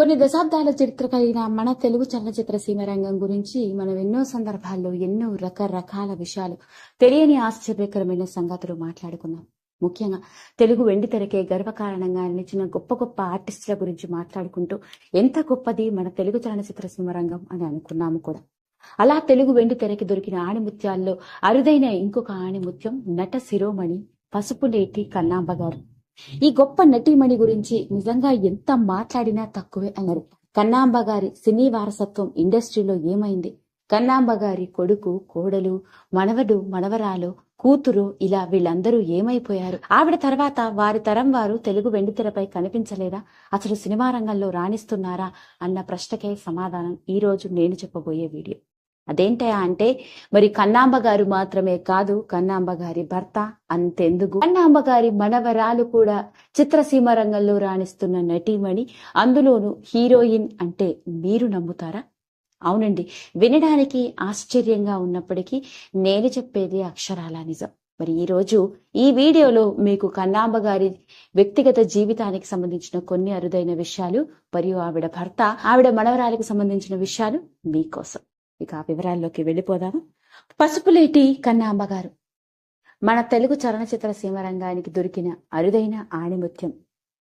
కొన్ని దశాబ్దాల చరిత్ర కలిగిన మన తెలుగు చలనచిత్ర సీమ రంగం గురించి మనం ఎన్నో సందర్భాల్లో ఎన్నో రకరకాల విషయాలు తెలియని ఆశ్చర్యకరమైన సంగతులు మాట్లాడుకున్నాం. ముఖ్యంగా తెలుగు వెండి తెరకే గర్వకారణంగా నిలిచిన గొప్ప గొప్ప ఆర్టిస్టుల గురించి మాట్లాడుకుంటూ ఎంత గొప్పది మన తెలుగు చలనచిత్ర సీమ రంగం అని అనుకున్నాము కూడా. అలా తెలుగు వెండి తెరకి దొరికిన ఆణిముత్యాల్లో అరుదైన ఇంకొక ఆణిముత్యం నట శిరోమణి పసుపులేటి కన్నాంబ గారు. ఈ గొప్ప నటీమణి గురించి నిజంగా ఎంత మాట్లాడినా తక్కువే అన్నారు. కన్నాంబ గారి సినీ వారసత్వం ఇండస్ట్రీలో ఏమైంది? కన్నాంబ గారి కొడుకు కోడలు మనవడు మనవరాలు కూతురు ఇలా వీళ్ళందరూ ఏమైపోయారు? ఆవిడ తర్వాత వారి తరం వారు తెలుగు వెండితెరపై కనిపించలేదా? అసలు సినిమా రంగంలో రాణిస్తున్నారా? అన్న ప్రశ్నకే సమాధానం ఈ రోజు నేను చెప్పబోయే వీడియో. అదేంటయా అంటే మరి కన్నాంబ గారు మాత్రమే కాదు కన్నాంబ గారి భర్త అంతెందుకు? కన్నాంబ గారి మనవరాలు కూడా చిత్రసీమ రంగంలో రాణిస్తున్న నటీమణి అందులోనూ హీరోయిన్ అంటే మీరు నమ్ముతారా? అవునండి. వినడానికి ఆశ్చర్యంగా ఉన్నప్పటికీ నేను చెప్పేది అక్షరాల నిజం. మరి ఈ రోజు ఈ వీడియోలో మీకు కన్నాంబ గారి వ్యక్తిగత జీవితానికి సంబంధించిన కొన్ని అరుదైన విషయాలు మరియు ఆవిడ భర్త ఆవిడ మనవరాలకు సంబంధించిన విషయాలు మీకోసం. ఇక ఆ వివరాల్లోకి వెళ్ళిపోదాము. పసుపులేటి కన్నాంబగారు. మన తెలుగు చలనచిత్ర సీమరంగానికి దొరికిన అరుదైన ఆణిముత్యం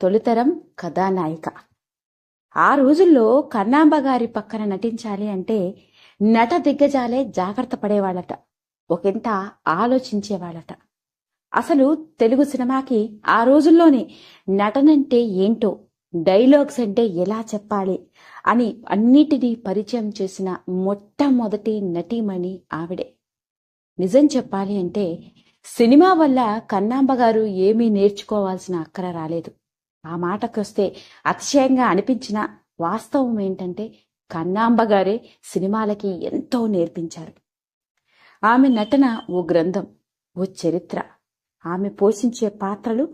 తొలితరం కథానాయిక. ఆ రోజుల్లో కన్నాంబ గారి పక్కన నటించాలి అంటే నట దిగ్గజాలే జాగ్రత్త పడేవాళ్ళట ఒకంత ఆలోచించేవాళ్ళట. అసలు తెలుగు సినిమాకి ఆ రోజుల్లోనే నటనంటే ఏంటో డైలాగ్స్ అంటే ఎలా చెప్పాలి అని అన్నిటినీ పరిచయం చేసిన మొట్టమొదటి నటీమణి ఆవిడే. నిజం చెప్పాలి అంటే సినిమా వల్ల కన్నాంబ గారు ఏమీ నేర్చుకోవాల్సిన అక్కర రాలేదు. ఆ మాటకొస్తే అతిశయంగా అనిపించిన వాస్తవం ఏంటంటే కన్నాంబ గారే సినిమాలకి ఎంతో నేర్పించారు. ఆమె నటన ఓ గ్రంథం ఓ చరిత్ర. ఆమె పోషించే పాత్రలు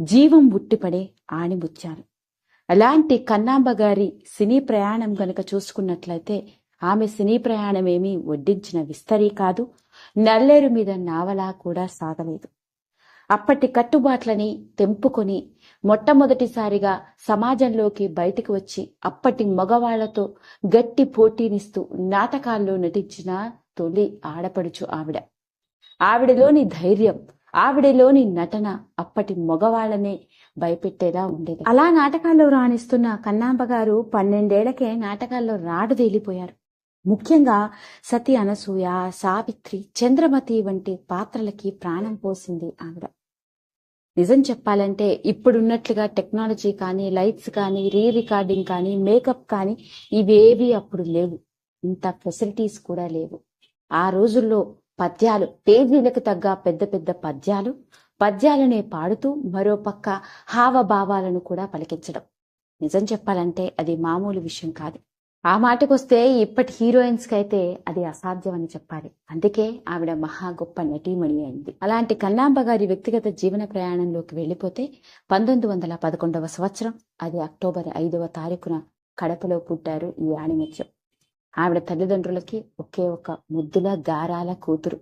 జీవం ఉట్టిపడే ఆణిముత్యాలు. అలాంటి కన్నాంబ గారి సినీ ప్రయాణం గనక చూసుకున్నట్లయితే ఆమె సినీ ప్రయాణమేమి వడ్డించిన విస్తరి కాదు నల్లేరు మీద నావలా కూడా సాగలేదు. అప్పటి కట్టుబాట్లని తెంపుకొని మొట్టమొదటిసారిగా సమాజంలోకి బయటకు వచ్చి అప్పటి మగవాళ్ళతో గట్టి పోటీనిస్తూ నాటకాల్లో నటించిన తొలి ఆడపడుచు ఆవిడ. ఆవిడలోని ధైర్యం ఆవిడలోని నటన అప్పటి మగవాళ్ళనే భయపెట్టేలా ఉండేది. అలా నాటకాల్లో రాణిస్తున్న కన్నాంబ గారు పన్నెండేళ్ళకే నాటకాల్లో రాడు తేలిపోయారు. ముఖ్యంగా సతి అనసూయ సావిత్రి చంద్రమతి వంటి పాత్రలకి ప్రాణం పోసింది ఆవిడ. నిజం చెప్పాలంటే ఇప్పుడున్నట్లుగా టెక్నాలజీ కానీ లైట్స్ కానీ రీ రికార్డింగ్ కానీ మేకప్ కానీ ఇవేవి అప్పుడు లేవు. ఇంత ఫెసిలిటీస్ కూడా లేవు. ఆ రోజుల్లో పద్యాలు పేజీలకు తగ్గ పెద్ద పెద్ద పద్యాలు పద్యాలనే పాడుతూ మరో పక్క హావభావాలను కూడా పలికించడం. నిజం చెప్పాలంటే అది మామూలు విషయం కాదు. ఆ మాటకొస్తే ఇప్పటి హీరోయిన్స్ కైతే అది అసాధ్యం అని చెప్పాలి. అందుకే ఆవిడ మహా గొప్ప నటీమణి అయింది. అలాంటి కన్నాంబ గారి వ్యక్తిగత జీవన ప్రయాణంలోకి వెళ్ళిపోతే పంతొమ్మిది వందల పదకొండవ సంవత్సరం అది అక్టోబర్ ఐదవ తారీఖున కడపలో పుట్టారు ఈ ఆణిముత్యం ఆవిడ తల్లిదండ్రులకి ఒకే ఒక ముద్దుల గారాల కూతురు.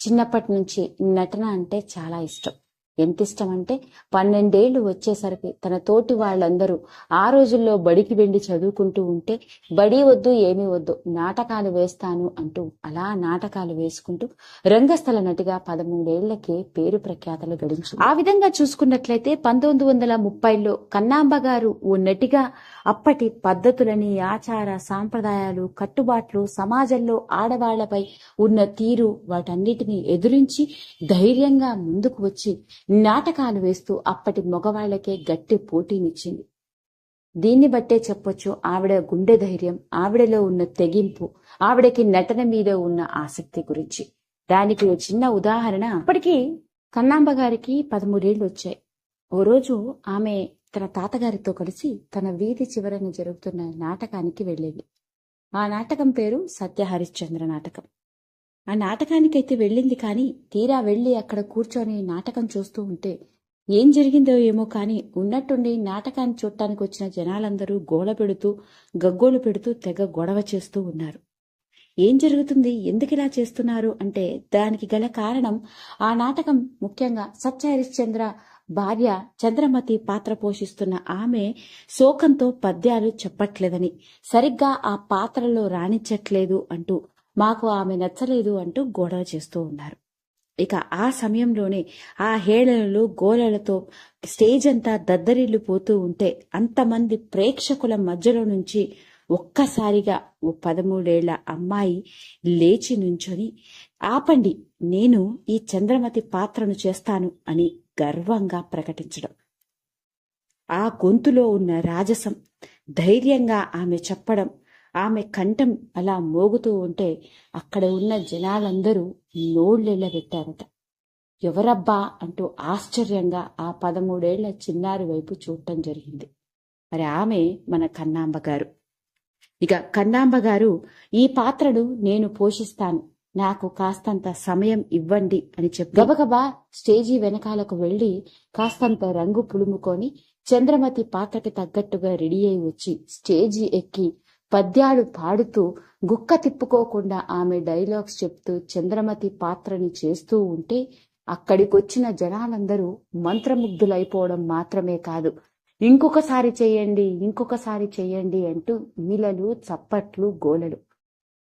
చిన్నప్పటి నుంచి నటన అంటే చాలా ఇష్టం. ఎంత ఇష్టం అంటే పన్నెండేళ్ళు వచ్చేసరికి తన తోటి వాళ్ళందరూ ఆ రోజుల్లో బడికి వెళ్ళి చదువుకుంటూ ఉంటే బడి వద్దు ఏమీ వద్దు నాటకాలు వేస్తాను అంటూ అలా నాటకాలు వేసుకుంటూ రంగస్థల నటిగా పదమూడేళ్ళకే పేరు ప్రఖ్యాతలు గడించు ఆ విధంగా చూసుకున్నట్లయితే పంతొమ్మిది వందల ముప్పైలో కన్నాంబ గారు ఓ నటిగా అప్పటి పద్ధతులని ఆచార సాంప్రదాయాలు కట్టుబాట్లు సమాజంలో ఆడవాళ్ళపై ఉన్న తీరు వాటన్నిటిని ఎదురించి ధైర్యంగా ముందుకు వచ్చి నాటకాలు వేస్తూ అప్పటి మగవాళ్ళకే గట్టి పోటీనిచ్చింది. దీన్ని బట్టే చెప్పొచ్చు ఆవిడ గుండె ధైర్యం ఆవిడలో ఉన్న తెగింపు ఆవిడకి నటన మీద ఉన్న ఆసక్తి గురించి. దానికి చిన్న ఉదాహరణ అప్పటికి కన్నాంబ గారికి పదమూడేళ్ళు వచ్చాయి ఓ రోజు ఆమె తన తాతగారితో కలిసి తన వీధి చివరన జరుగుతున్న నాటకానికి వెళ్ళేది. ఆ నాటకం పేరు సత్య హరిశ్చంద్ర నాటకం. ఆ నాటకానికైతే వెళ్ళింది కానీ తీరా వెళ్ళి అక్కడ కూర్చొని నాటకం చూస్తూ ఉంటే ఏం జరిగిందో ఏమో కానీ ఉన్నట్టుండి నాటకాన్ని చూడటానికి వచ్చిన జనాలందరూ గోల పెడుతూ గగ్గోలు పెడుతూ తెగ గొడవ చేస్తూ ఉన్నారు. ఏం జరుగుతుంది? ఎందుకు ఇలా చేస్తున్నారు? అంటే దానికి గల కారణం ఆ నాటకం ముఖ్యంగా సత్య హరిశ్చంద్ర భార్య చంద్రమతి పాత్ర పోషిస్తున్న ఆమె శోకంతో పద్యాలు చెప్పట్లేదని సరిగ్గా ఆ పాత్రలో రాణించట్లేదు అంటూ మాకు ఆమె నచ్చలేదు అంటూ గొడవ చేస్తూ ఉన్నారు. ఇక ఆ సమయంలోనే ఆ హేళనలు గోలలతో స్టేజ్ అంతా దద్దరిల్లు పోతూ ఉంటే అంతమంది ప్రేక్షకుల మధ్యలో నుంచి ఒక్కసారిగా ఓ పదమూడేళ్ళ అమ్మాయి లేచి నుంచొని ఆపండి నేను ఈ చంద్రమతి పాత్రను చేస్తాను అని గర్వంగా ప్రకటించడం. ఆ గొంతులో ఉన్న రాజసం ధైర్యంగా ఆమె చెప్పడం ఆమె కంఠం అలా మోగుతూ ఉంటే అక్కడ ఉన్న జనాలందరూ నోళ్ళెళ్ళబెట్టారట ఎవరబ్బా అంటూ ఆశ్చర్యంగా ఆ పదమూడేళ్ళ చిన్నారి వైపు చూడటం జరిగింది. మరి ఆమె మన కన్నాంబ గారు. ఇక కన్నాంబ గారు ఈ పాత్రను నేను పోషిస్తాను. నాకు కాస్తంత సమయం ఇవ్వండి అని చెప్పి గబగబా స్టేజీ వెనకాలకు వెళ్ళి కాస్తంత రంగు పులుముకొని చంద్రమతి పాత్రకి తగ్గట్టుగా రెడీ అయి వచ్చి స్టేజీ ఎక్కి పద్యాలు పాడుతూ గుక్క తిప్పుకోకుండా ఆమె డైలాగ్స్ చెప్తూ చంద్రమతి పాత్రని చేస్తూ ఉంటే అక్కడికొచ్చిన జనాలందరూ మంత్రముగ్ధులైపోవడం మాత్రమే కాదు. ఇంకొకసారి చేయండి ఇంకొకసారి చేయండి అంటూ ఈలలు చప్పట్లు గోలలు.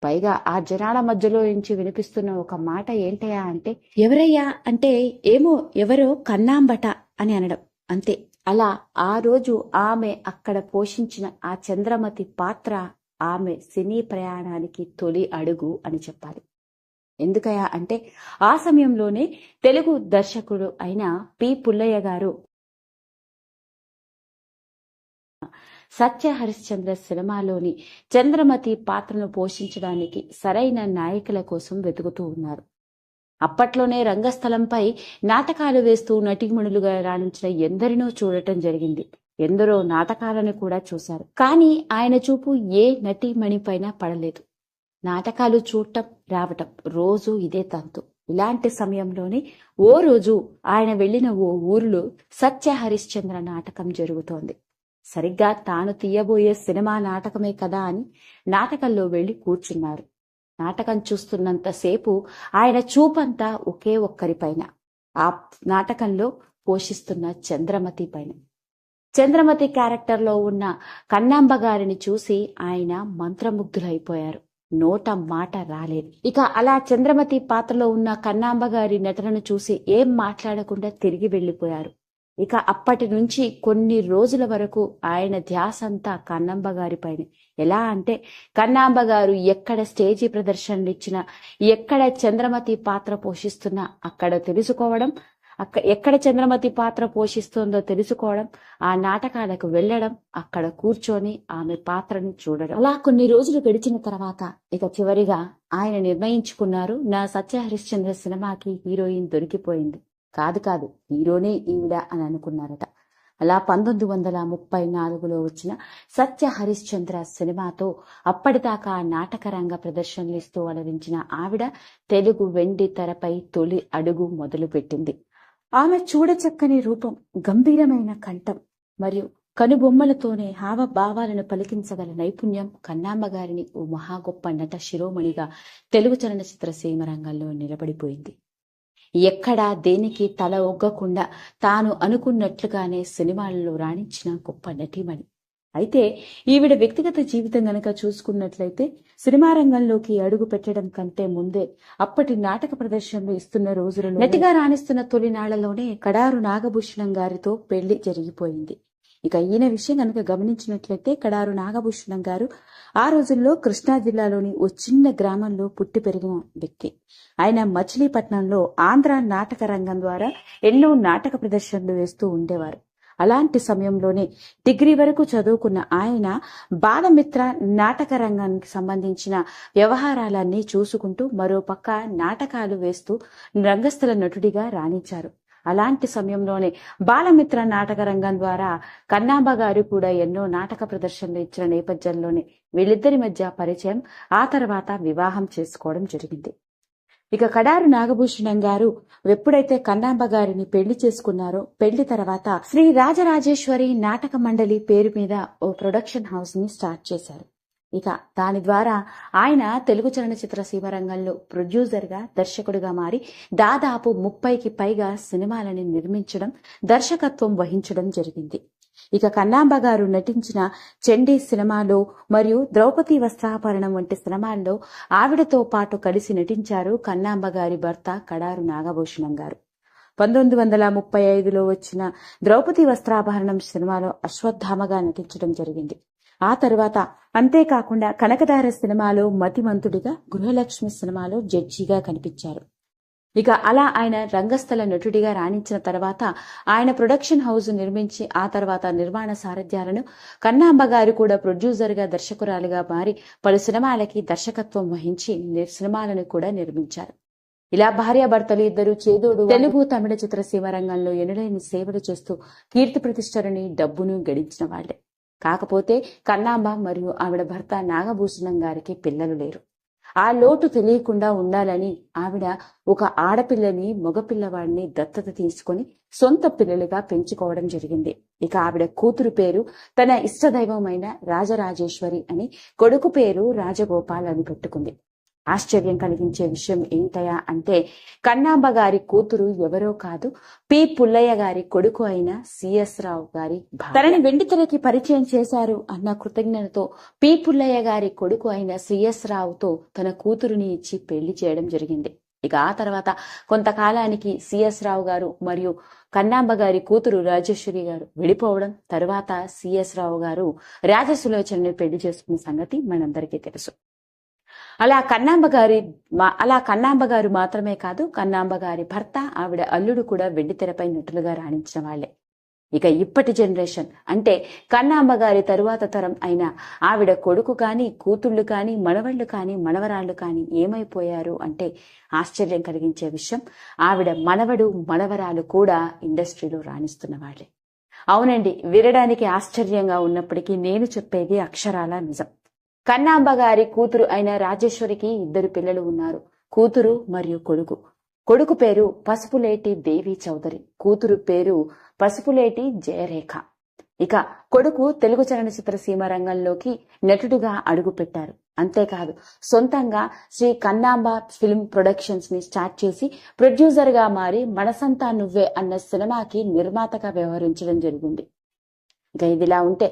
పైగా ఆ జనాల మధ్యలో నుంచి వినిపిస్తున్న ఒక మాట ఏంటయా అంటే ఎవరయ్యా అంటే ఏమో ఎవరో కన్నాంబట అని అనడం. అంతే. అలా ఆ రోజు ఆమె అక్కడ పోషించిన ఆ చంద్రమతి పాత్ర ఆమె సినీ ప్రయాణానికి తొలి అడుగు అని చెప్పాలి. ఎందుకయా అంటే ఆ సమయంలోనే తెలుగు దర్శకుడు అయిన పి పుల్లయ్య గారు సత్య హరిశ్చంద్ర సినిమాలోని చంద్రమతి పాత్రను పోషించడానికి సరైన నాయకుల కోసం వెతుకుతూ ఉన్నారు. అప్పట్లోనే రంగస్థలంపై నాటకాలు వేస్తూ నటీమణులుగా రాణించిన ఎందరినో చూడటం జరిగింది. ఎందరో నాటకాలను కూడా చూశారు. కానీ ఆయన చూపు ఏ నటీమణి పైన పడలేదు. నాటకాలు చూడటం రావటం రోజు ఇదే తంతు. ఇలాంటి సమయంలోనే ఓ రోజు ఆయన వెళ్ళిన ఓ ఊరిలో సత్య హరిశ్చంద్ర నాటకం జరుగుతోంది. సరిగ్గా తాను తీయబోయే సినిమా నాటకమే కదా అని నాటకంలో వెళ్ళి కూర్చున్నారు. నాటకం చూస్తున్నంతసేపు ఆయన చూపంతా ఒకే ఒక్కరిపైన ఆ నాటకంలో పోషిస్తున్న చంద్రమతి పైన. చంద్రమతి క్యారెక్టర్లో ఉన్న కన్నాంబ గారిని చూసి ఆయన మంత్రముగ్ధులైపోయారు. నోట మాట రాలేదు. ఇక అలా చంద్రమతి పాత్రలో ఉన్న కన్నాంబ గారి నటనను చూసి ఏం మాట్లాడకుండా తిరిగి వెళ్ళిపోయారు ఇక అప్పటి నుంచి కొన్ని రోజుల వరకు ఆయన ధ్యాస అంతా కన్నాంబ గారిపైన ఎలా అంటే కన్నాంబ గారు ఎక్కడ స్టేజీ ప్రదర్శనలు ఇచ్చినా ఎక్కడ చంద్రమతి పాత్ర పోషిస్తున్నా అక్కడ తెలుసుకోవడం అక్క ఎక్కడ చంద్రమతి పాత్ర పోషిస్తుందో తెలుసుకోవడం ఆ నాటకాలకు వెళ్ళడం అక్కడ కూర్చొని ఆమె పాత్రను చూడడం. అలా కొన్ని రోజులు గడిచిన తర్వాత ఇక చివరిగా ఆయన నిర్ణయించుకున్నారు నా సత్య హరిశ్చంద్ర సినిమాకి హీరోయిన్ దొరికిపోయింది. కాదు కాదు హీరోనే ఈవిడ అని అనుకున్నారట. అలా పంతొమ్మిది వందల ముప్పై నాలుగులో వచ్చిన సత్య హరిశ్చంద్ర సినిమాతో అప్పటిదాకా నాటకరంగ ప్రదర్శనలు ఇస్తూ అలరించిన ఆవిడ తెలుగు వెండి తెరపై తొలి అడుగు మొదలుపెట్టింది. ఆమె చూడచక్కని రూపం గంభీరమైన కంఠం మరియు కనుబొమ్మలతోనే హావభావాలను పలికించగల నైపుణ్యం కన్నామ్మగారిని ఓ మహా గొప్ప నట శిరోమణిగా తెలుగు చలనచిత్ర సీమ రంగంలో నిలబడిపోయింది. ఎక్కడా దేనికి తల ఒగ్గకుండా తాను అనుకున్నట్లుగానే సినిమాలలో రాణించిన గొప్ప నటీమణి. అయితే ఈవిడ వ్యక్తిగత జీవితం గనక చూసుకున్నట్లయితే సినిమా రంగంలోకి అడుగు పెట్టడం కంటే ముందే అప్పటి నాటక ప్రదర్శనలు ఇస్తున్న రోజులలో నటిగా రాణిస్తున్న తొలినాళ్ళలోనే కడారు నాగభూషణం గారితో పెళ్ళి జరిగిపోయింది. ఇక ఈయన విషయం కనుక గమనించినట్లయితే కడారు నాగభూషణం గారు ఆ రోజుల్లో కృష్ణా జిల్లాలోని ఓ చిన్న గ్రామంలో పుట్టి పెరిగిన వ్యక్తి. ఆయన మచిలీపట్నంలో ఆంధ్ర నాటక రంగం ద్వారా ఎన్నో నాటక ప్రదర్శనలు వేస్తూ ఉండేవారు. అలాంటి సమయంలోనే డిగ్రీ వరకు చదువుకున్న ఆయన బాలమిత్ర నాటక రంగానికి సంబంధించిన వ్యవహారాలన్నీ చూసుకుంటూ మరోపక్క నాటకాలు వేస్తూ రంగస్థల నటుడిగా రాణించారు. అలాంటి సమయంలోనే బాలమిత్ర నాటక రంగం ద్వారా కన్నాంబ గారు కూడా ఎన్నో నాటక ప్రదర్శనలు ఇచ్చిన నేపథ్యంలోనే వీళ్ళిద్దరి మధ్య పరిచయం ఆ తర్వాత వివాహం చేసుకోవడం జరిగింది. ఇక కడారు నాగభూషణం గారు ఎప్పుడైతే కన్నాంబ గారిని పెళ్ళి చేసుకున్నారో పెళ్ళి తర్వాత శ్రీ రాజరాజేశ్వరి నాటక మండలి పేరు మీద ఓ ప్రొడక్షన్ హౌస్ని స్టార్ట్ చేశారు. ఇక దాని ద్వారా ఆయన తెలుగు చలనచిత్ర సీమరంగంలో ప్రొడ్యూసర్గా దర్శకుడిగా మారి దాదాపు ముప్పైకి పైగా సినిమాలని నిర్మించడం దర్శకత్వం వహించడం జరిగింది. ఇక కన్నాంబ గారు నటించిన చండీ సినిమాలో మరియు ద్రౌపది వస్త్రాభరణం వంటి సినిమాల్లో ఆవిడతో పాటు కలిసి నటించారు కన్నాంబ గారి భర్త కడారు నాగభూషణం గారు. పంతొమ్మిది వందల ముప్పై ఐదులో వచ్చిన ద్రౌపది వస్త్రాభరణం సినిమాలో అశ్వత్థామగా నటించడం జరిగింది. ఆ తర్వాత అంతేకాకుండా కనకదార సినిమాలో మతిమంతుడిగా గృహలక్ష్మి సినిమాలో జడ్జిగా కనిపించారు. ఇక అలా ఆయన రంగస్థల నటుడిగా రాణించిన తర్వాత ఆయన ప్రొడక్షన్ హౌస్ నిర్మించి ఆ తర్వాత నిర్మాణ సారథ్యాలను కన్నాంబ గారు కూడా ప్రొడ్యూసర్గా దర్శకురాలుగా మారి పలు సినిమాలకి దర్శకత్వం వహించి సినిమాలను కూడా నిర్మించారు. ఇలా భార్యాభర్తలు ఇద్దరు చేదోడు తెలుగు తమిళ చిత్రసీమ రంగంలో ఎనలేని సేవలు చేస్తూ కీర్తి ప్రతిష్టలని డబ్బును గడించిన వాళ్ళే కాకపోతే కన్నాంబ మరియు ఆవిడ భర్త నాగభూషణం గారికి పిల్లలు లేరు. ఆ లోటు తెలియకుండా ఉండాలని ఆవిడ ఒక ఆడపిల్లని మగపిల్లవాడిని దత్తత తీసుకొని సొంత పిల్లలుగా పెంచుకోవడం జరిగింది. ఇక ఆవిడ కూతురు పేరు తన ఇష్టదైవమైన రాజరాజేశ్వరి అని కొడుకు పేరు రాజగోపాల్ అని పెట్టుకుంది. ఆశ్చర్యం కలిగించే విషయం ఏంటయా అంటే కన్నాంబ గారి కూతురు ఎవరో కాదు పి. పుల్లయ్య గారి కొడుకు అయిన సిఎస్ రావు గారి భార్య. తనని వెండితెరకి పరిచయం చేశారు అన్న కృతజ్ఞతతో పి. పుల్లయ్య గారి కొడుకు అయిన సిఎస్ రావుతో తన కూతురుని ఇచ్చి పెళ్ళి చేయడం జరిగింది. ఇక ఆ తర్వాత కొంతకాలానికి సిఎస్ రావు గారు మరియు కన్నాంబ గారి కూతురు రాజేశ్వరి గారు విడిపోవడం తర్వాత సిఎస్ రావు గారు రాజసులోచనని పెళ్ళి చేసుకున్న సంగతి మనందరికీ తెలుసు. అలా కన్నాంబ గారి మా- అలా కన్నాంబ గారు మాత్రమే కాదు కన్నాంబ గారి భర్త ఆవిడ అల్లుడు కూడా వెండితెరపై నటులుగా రాణించిన వాళ్ళే ఇక ఇప్పటి జనరేషన్ అంటే కన్నాంబ గారి తరువాత తరం అయిన ఆవిడ కొడుకు కాని కూతుళ్ళు కాని మనవళ్ళు కాని మనవరాళ్ళు కాని ఏమైపోయారు అంటే ఆశ్చర్యం కలిగించే విషయం ఆవిడ మనవడు మనవరాలు కూడా ఇండస్ట్రీలో రాణిస్తున్న వాళ్ళే అవునండి వినడానికి ఆశ్చర్యంగా ఉన్నప్పటికీ నేను చెప్పేది అక్షరాల నిజం. కన్నాంబ గారి కూతురు అయిన రాజేశ్వరికి ఇద్దరు పిల్లలు ఉన్నారు. కూతురు మరియు కొడుకు. కొడుకు పేరు పసుపులేటి దేవి చౌదరి. కూతురు పేరు పసుపులేటి జయరేఖ. ఇక కొడుకు తెలుగు చలనచిత్ర సీమ రంగంలోకి నటుడుగా అడుగుపెట్టారు అంతేకాదు సొంతంగా శ్రీ కన్నాంబ ఫిల్మ్ ప్రొడక్షన్స్ని స్టార్ట్ చేసి ప్రొడ్యూసర్గా మారి మనసంతా నువ్వే అన్న సినిమాకి నిర్మాతగా వ్యవహరించడం జరిగింది. ఇక ఇదిలా ఉంటే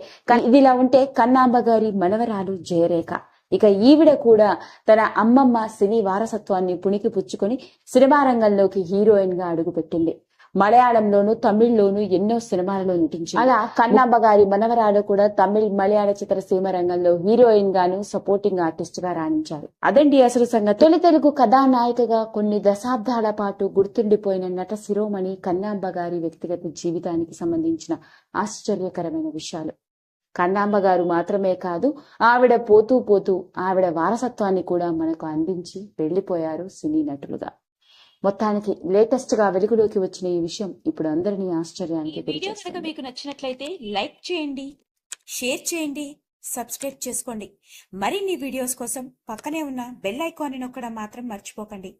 ఇదిలా ఉంటే కన్నాంబ గారి మనవరాలు జయరేఖ. ఇక ఈవిడ కూడా తన అమ్మమ్మ సినీ వారసత్వాన్ని పుణికి పుచ్చుకొని సినిమా రంగంలోకి హీరోయిన్గా అడుగుపెట్టింది. మలయాళంలోను తమిళ్ళోను ఎన్నో సినిమాలలో నటించింది. అలా కన్నాంబ గారి మనవరాలు కూడా తమిళ్ మలయాళ చిత్రసీమ రంగంలో హీరోయిన్ గాను సపోర్టింగ్ ఆర్టిస్ట్గా రాణించారు. అదండి అసలు సంగతి. తొలి తెలుగు కథానాయికగా కొన్ని దశాబ్దాల పాటు గుర్తుండిపోయిన నట శిరోమణి కన్నాంబ గారి వ్యక్తిగత జీవితానికి సంబంధించిన ఆశ్చర్యకరమైన విషయాలు. కన్నాంబ గారు మాత్రమే కాదు ఆవిడ పోతూ పోతూ ఆవిడ వారసత్వాన్ని కూడా మనకు అందించి వెళ్ళిపోయారు సినీ నటులుగా. మొత్తానికి లేటెస్ట్గా వెలుగులోకి వచ్చిన ఈ విషయం ఇప్పుడు అందరినీ ఆశ్చర్యానికి వీడియో కనుక గురిచేస్తుంది మీకు నచ్చినట్లయితే లైక్ చేయండి షేర్ చేయండి సబ్స్క్రైబ్ చేసుకోండి. మరిన్ని వీడియోస్ కోసం పక్కనే ఉన్న బెల్ ఐకాన్ని నొక్కడం మాత్రం మర్చిపోకండి.